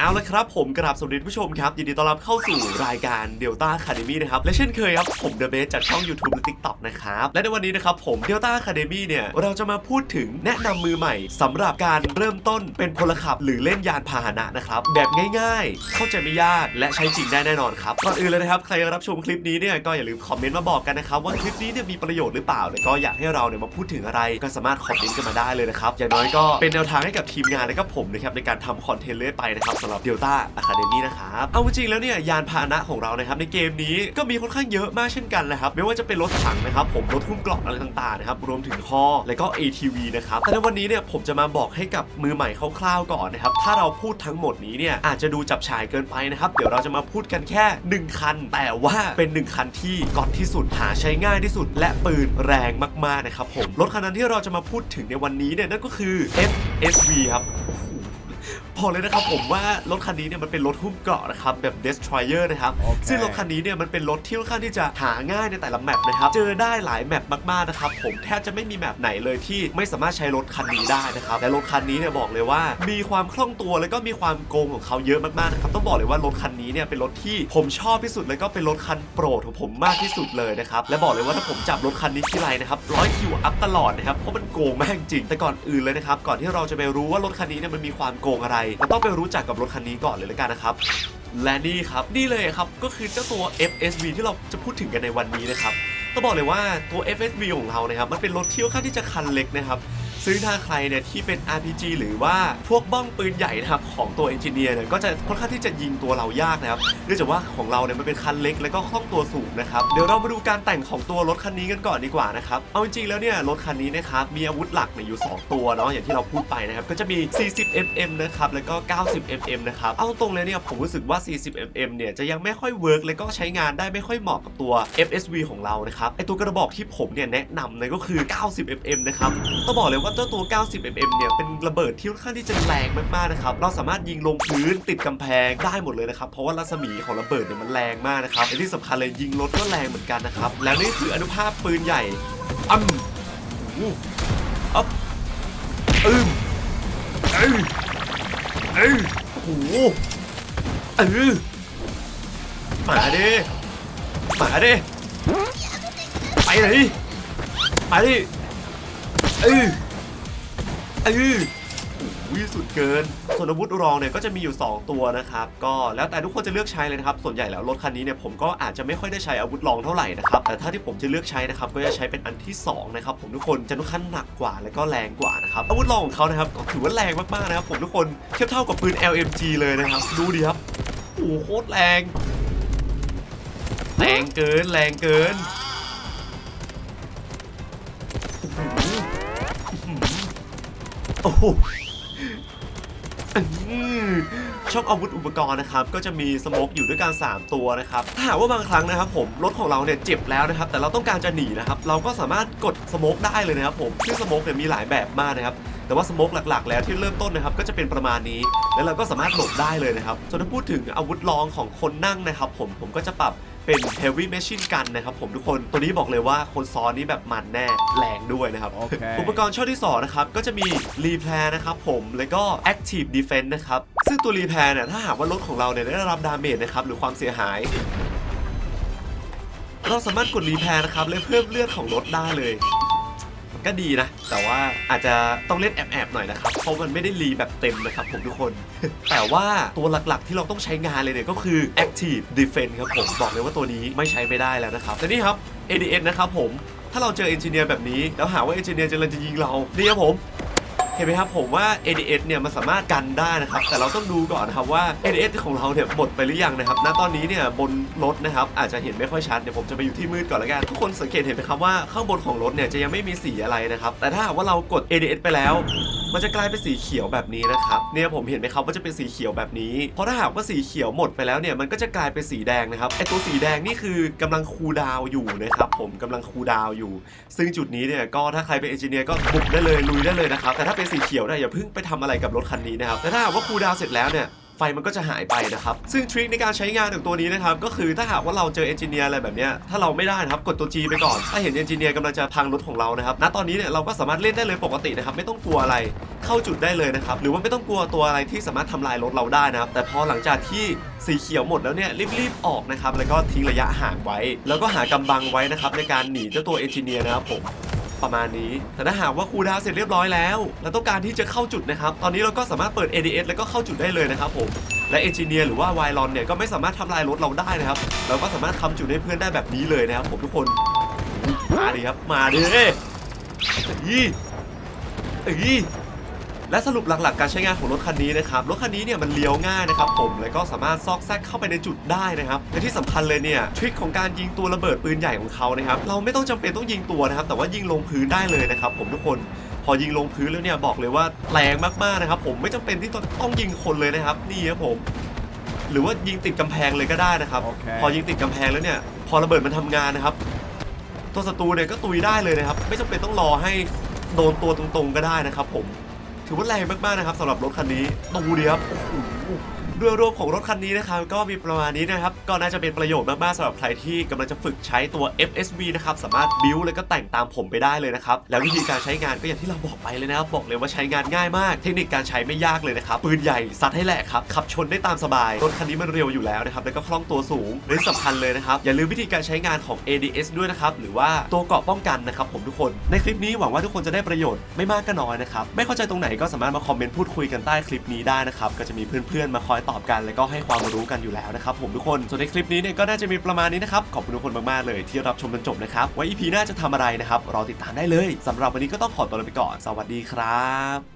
เอาละครับผมกราบสวัสดีผู้ชมครับ ยินดีต้อนรับเข้าสู่รายการ Delta Academy นะครับ และเช่นเคยครับ ผมเดอะเบสจากช่อง YouTube และ TikTok นะครับ และในวันนี้นะครับผม Delta Academy เนี่ย เราจะมาพูดถึงแนะนำมือใหม่สำหรับการเริ่มต้นเป็นพลขับหรือเล่นยานพาหนะนะครับ แบบง่ายๆ เข้าใจไม่ยากและใช้จริงได้แน่นอนครับก่อนอื่นเลยนะครับ ใครรับชมคลิปนี้เนี่ยก็อย่าลืมคอมเมนต์มาบอกกันนะครับว่าคลิปนี้เนี่ยมีประโยชน์หรือเปล่าแล้วก็อยากให้เราเนี่ยมาพูดถึงอะไรก็สามารถคอมเมนต์กันมาได้เลยนะครับอย่างน้อยก็เป็นแนวทางให้กับทีมงานและก็ผมนะครับในการทำคอนเทนต์เรื่อยไปนะครับสำหรับ Delta Academy นะครับ เอาจริงๆแล้วเนี่ยยานพาหนะของเรานะครับในเกมนี้ก็มีค่อนข้างเยอะมากเช่นกันนะครับไม่ว่าจะเป็นรถถังนะครับผมรถหุ้มเกราะอะไรต่างๆนะครับรวมถึงฮอและก็ ATV นะครับแต่ในวันนี้เนี่ยผมจะมาบอกให้กับมือใหม่คร่าวๆก่อนนะครับถ้าเราพูดทั้งหมดนี้เนี่ยอาจจะดูจับฉายเกินไปนะครับเดี๋ยวเราจะมาพูดกันแค่ 1 คัน แต่ว่าเป็น 1 คันที่ก่อนที่สุดหาใช้ง่ายที่สุด และปืนแรงมากๆนะครับผมรถคันนั้นที่เราจะมาพูดถึงในวันนี้เนี่ยนั่นก็คือ FSV ครับโอ้โหพอกเลยนะครับผมว่ารถคันนี้เนี่ยมันเป็นรถหุ้มเกราะนะครับแบบ destroyer นะครับโอเคซึ่งรถคันนี้เนี่ยมันเป็นรถที่ค่อนข้างที่จะหาง่ายในแต่ละแมปนะครับ เจอได้หลายแมปมากๆนะครับผมแทบจะไม่มีแมปไหนเลยที่ไม่สามารถใช้รถคันนี้ได้นะครับ และรถคันนี้เนี่ยบอกเลยว่ามีความคล่องตัวแล้วก็มีความโกงของเขาเยอะมากๆนะครับต้องบอกเลยว่ารถคันนี้เนี่ยเป็นรถที่ผมชอบที่สุดแล้วก็เป็นรถคันโปรดของผมมากที่สุดเลยนะครับและบอกเลยว่าถ้าผมจับรถคันนี้ที่ไรนะครับร้อยคิวอัพตลอดนะครับเพราะมันโกงมากจริงแต่ก่อนอื่นเลยนะครับก่อนที่เราจะไปรู้ว่ารถคันนี้เนี่ยมันมีความโกงอะไรเราต้องไปรู้จักกับรถคันนี้ก่อนเลยแล้วกันนะครับและนี่ครับนี่เลยครับก็คือเจ้าตัว FSV ที่เราจะพูดถึงกันในวันนี้นะครับต้องบอกเลยว่าตัว FSV ของเรานะครับมันเป็นรถเที่ค่อนข้างที่จะคันเล็กนะครับ ซึ่งถ้าใครเนี่ยที่เป็น RPG หรือว่าพวกบ้องปืนใหญ่นะครับของตัวเอนจิเนียร์เนี่ยก็จะค่อนข้างที่จะยิงตัวเรายากนะครับเนื่องจากว่าของเราเนี่ยมันเป็นคันเล็กแล้วก็คล่องตัวสูงนะครับเดี๋ยวเรามาดูการแต่งของตัวรถคันนี้กันก่อนดีกว่านะครับเอาจริงๆแล้วเนี่ยรถคันนี้นะครับมีอาวุธหลักเนี่ยอยู่ 2 ตัวเนาะอย่างที่เราพูดไปนะครับก็จะมี 40 mm นะครับแล้วก็ 90 mm นะครับเอาตรงเลยเนี่ยผมรู้สึกว่า 40 mm เนี่ยจะยังไม่ค่อยเวิร์กแล้วก็ใช้งานได้ไม่ค่อยเหมาะกับตัว FSV ของเรานะครับไอตัวกระบอกที่ผมเนี่ยแนะนำเลยก็คือ 90 mm นะครับต้องบอกเลยว่าเจ้าตัว 90 mm เนี่ย เป็นระเบิดที่ค่อนข้างที่จะแรงมากๆนะครับ เราสามารถยิงลงพื้นติดกำแพงได้หมดเลยนะครับ เพราะว่ารัศมีของระเบิดเนี่ยมันแรงมากนะครับและที่สำคัญเลยยิงรถก็แรงเหมือนกันนะครับ แล้วนี่คืออนุภาพปืนใหญ่อ้ำโอ้อ๊อบอึมเอ้ยเอ้ยโอ้โหเออมาดิมาดิไปไหนไปดิเออ เออโอ้ยสุดเกิน ส่วนอาวุธรองเนี่ยก็จะมีอยู่ 2 ตัวนะครับ ก็แล้วแต่ทุกคนจะเลือกใช้เลยนะครับ ส่วนใหญ่แล้วรถคันนี้เนี่ยผมก็อาจจะไม่ค่อยได้ใช้อาวุธรองเท่าไหร่นะครับ แต่ถ้าที่ผมจะเลือกใช้นะครับก็จะใช้เป็นอันที่สองนะครับผมทุกคนจะทุกขั้นหนักกว่าแล้วก็แรงกว่านะครับ อาวุธรองของเขานะครับก็ถือว่าแรงมากๆนะครับผมทุกคนเทียบเท่ากับปืน LMG เลยนะครับ ดูดิครับ โอ้โหโคตรแรง แรงเกินแรงเกิน โอ้โหช่องอาวุธอุปกรณ์นะครับก็จะมีสโมกอยู่ด้วยกัน3ตัวนะครับถ้าหากว่าบางครั้งนะครับผมรถของเราเนี่ยเจ็บแล้วนะครับแต่เราต้องการจะหนีนะครับเราก็สามารถกดสโมกได้เลยนะครับผมซึ่งสโมกเนี่ยมีหลายแบบมากนะครับแต่ว่าสโมกหลักๆ แล้วที่เริ่มต้นนะครับก็จะเป็นประมาณนี้ แล้วเราก็สามารถหลบได้เลยนะครับส่วนถ้าพูดถึงอาวุธรองของคนนั่งนะครับผมผมก็จะปรับ เป็น heavy machine gun นะครับผมทุกคน ตัวนี้บอกเลยว่าคนซ้อนนี้แบบมันแน่แรงด้วยนะครับโอเคอุปกรณ์ช่อที่ 2 นะครับ ก็จะมี repair นะครับผม แล้วก็ active defense นะครับ ซึ่งตัว repair เนี่ย ถ้าหากว่ารถของเราเนี่ยได้รับดาเมจนะครับ หรือความเสียหายเราสามารถกด repair นะครับและเพิ่มเลือดของรถได้เลย ก็ดีนะ แต่ว่าอาจจะต้องเล่นแอบๆหน่อยนะครับ เพราะมันไม่ได้รีแบบเต็มนะครับผมทุกคน แต่ว่าตัวหลักๆ ที่เราต้องใช้งานเลยเนี่ยก็คือ active defense ครับผมบอกเลยว่าตัวนี้ไม่ใช้ไม่ได้แล้วนะครับแต่นี่ครับ ADS นะครับผมถ้าเราเจอเอนจิเนียร์แบบนี้ แล้วหาว่าเอนจิเนียร์จะเลังจะยิงเรานี่ครับผม เห็นไหมครับผมว่า ADS เนี่ยมันสามารถกันได้นะครับ แต่เราต้องดูก่อนนะครับว่า ADS ของเราเนี่ยหมดไปหรือยังนะครับ ณ ตอนนี้เนี่ยบนรถนะครับอาจจะเห็นไม่ค่อยชัด เดี๋ยวผมจะไปอยู่ที่มืดก่อนแล้วกัน ทุกคนสังเกตเห็นไหมครับว่าข้างบนของรถเนี่ยจะยังไม่มีสีอะไรนะครับ แต่ถ้าหากว่าเรากด ADS ไปแล้ว มันจะกลายเป็นสีเขียวแบบนี้นะครับ เนี่ยผมเห็นไหมครับว่าจะเป็นสีเขียวแบบนี้ เพราะถ้าหากว่าสีเขียวหมดไปแล้วเนี่ยมันก็จะกลายเป็นสีแดงนะครับ ไอตัวสีแดงนี่คือกำลังคูลดาวอยู่นะครับผมกำลังคูลดาวอยู่ ซึ่งจุดนี้เนี่ยก็ถ้าใครเป็นเอนจิเนียร์ก็บุกได้เลยลุยได้เลยนะครับ แต่ถ้าเป็นสีเขียวเนี่ยอย่าเพิ่งไปทำอะไรกับรถคันนี้นะครับแต่ถ้าหากว่าคูลดาวเสร็จแล้วเนี่ยไฟมันก็จะหายไปนะครับ ซึ่งทริคในการใช้งานของตัวนี้นะครับ ก็คือถ้าหากว่าเราเจอเอนจิเนียร์อะไรแบบเนี้ยถ้าเราไม่ได้นะครับ กดตัว G ไปก่อน ถ้าเห็นเอนจิเนียร์กำลังจะพังรถของเรานะครับ ณ ตอนนี้เนี่ยเราก็สามารถเล่นได้เลยปกตินะครับ ไม่ต้องกลัวอะไร เข้าจุดได้เลยนะครับ หรือว่าไม่ต้องกลัวตัวอะไรที่สามารถทำลายรถเราได้นะครับ แต่พอหลังจากที่สีเขียวหมดแล้วเนี่ยรีบๆออกนะครับ แล้วก็ทิ้งระยะห่างไว้ แล้วก็หากำบังไว้นะครับในการหนีเจ้าตัวเอนจิเนียร์นะครับผม ประมาณนี้ แต่ถ้าหากว่าครูดาวเสร็จเรียบร้อยแล้วแล้วต้องการที่จะเข้าจุดนะครับ ตอนนี้เราก็สามารถเปิด ADS แล้วก็เข้าจุดได้เลยนะครับผม และเอนจิเนียร์หรือว่าไวรอนเนี่ยก็ไม่สามารถทำลายรถเราได้นะครับ เราก็สามารถทำจุดให้เพื่อนได้แบบนี้เลยนะครับผมทุกคน มาดิครับ มาดิอีอี และสรุปหลักๆการใช้งานของรถคันนี้นะครับ รถคันนี้เนี่ยมันเลี้ยวง่ายนะครับผม แล้วก็สามารถซอกแซกเข้าไปในจุดได้นะครับ และที่สำคัญเลยเนี่ยทริคของการยิงตัวระเบิดปืนใหญ่ของเขานะครับ เราไม่ต้องจำเป็นต้องยิงตัวนะครับ แต่ว่ายิงลงพื้นได้เลยนะครับผมทุกคนพอยิงลงพื้นแล้วเนี่ยบอกเลยว่าแรงมากๆนะครับ ผมไม่จำเป็นที่ต้องต้องยิงคนเลยนะครับ นี่ครับผม หรือว่ายิงติดกำแพงเลยก็ได้นะครับโอเคพอยิงติดกำแพงแล้วเนี่ย พอระเบิดมันทำงานนะครับ ตัวศัตรูเนี่ยก็ตุยได้เลยนะครับ ไม่จำเป็นต้องรอให้โดนตัวตรงๆก็ได้นะครับ ผม ถือว่าแรงมากๆนะครับสำหรับรถคันนี้ดูดีครับโอ้โห โดยรวมของรถคันนี้นะครับก็มีประมาณนี้นะครับก็น่าจะเป็นประโยชน์มากๆสำหรับใครที่กำลังจะฝึกใช้ตัว FSV นะครับสามารถบิวแล้วก็แต่งตามผมไปได้เลยนะครับแล้ววิธีการใช้งานก็อย่างที่เราบอกไปเลยนะครับบอกเลยว่าใช้งานง่ายมาก เทคนิคการใช้ไม่ยากเลยนะครับปืนใหญ่ซัดให้แหลกครับขับชนได้ตามสบายรถคันนี้มันเร็วอยู่แล้วนะครับแล้วก็คล่องตัวสูงและสำคัญเลยนะครับอย่าลืมวิธีการใช้งานของ ADS ด้วยนะครับหรือว่าตัวเกราะป้องกันนะครับผมทุกคนในคลิปนี้หวังว่าทุกคนจะได้ประโยชน์ไม่มากก็น้อยนะครับไม่เข้าใจตรงไหนก็สามารถมาคอมเมนต์พูดคุยกันใต้คลิปนี้ได้นะครับก็จะมีเพื่อนๆมาคอยตอบกัน แล้วก็ให้ความรู้กันอยู่แล้วนะครับผมทุกคนส่วนในคลิปนี้เนี่ยก็น่าจะมีประมาณนี้นะครับขอบคุณทุกคนมากๆเลย ที่รับชมจนจบนะครับไว้ EP หน้าจะทำอะไรนะครับรอติดตามได้เลยสำหรับวันนี้ก็ต้องขอตัวลาไปก่อน สวัสดีครับ